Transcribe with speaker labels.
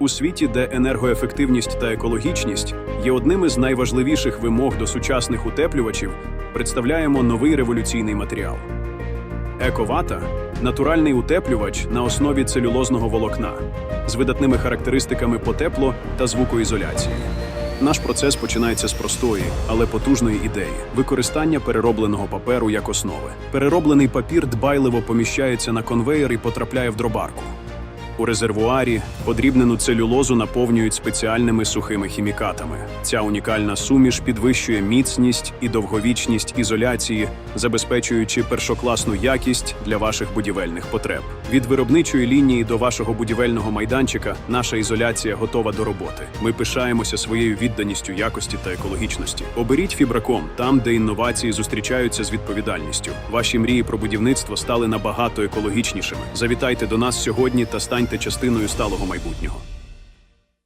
Speaker 1: У світі, де енергоефективність та екологічність є одним із найважливіших вимог до сучасних утеплювачів, представляємо новий революційний матеріал. Ековата натуральний утеплювач на основі целюлозного волокна з видатними характеристиками по тепло та звукоізоляції. Наш процес починається з простої, але потужної ідеї використання переробленого паперу як основи. Перероблений папір дбайливо поміщається на конвеєр і потрапляє в дробарку. У резервуарі подрібнену целюлозу наповнюють спеціальними сухими хімікатами. Ця унікальна суміш підвищує міцність і довговічність ізоляції, забезпечуючи першокласну якість для ваших будівельних потреб. Від виробничої лінії до вашого будівельного майданчика наша ізоляція готова до роботи. Ми пишаємося своєю відданістю якості та екологічності. Оберіть фібраком там, де інновації зустрічаються з відповідальністю. Ваші мрії про будівництво стали набагато екологічнішими. Завітайте до нас сьогодні та станьте частиною сталого майбутнього.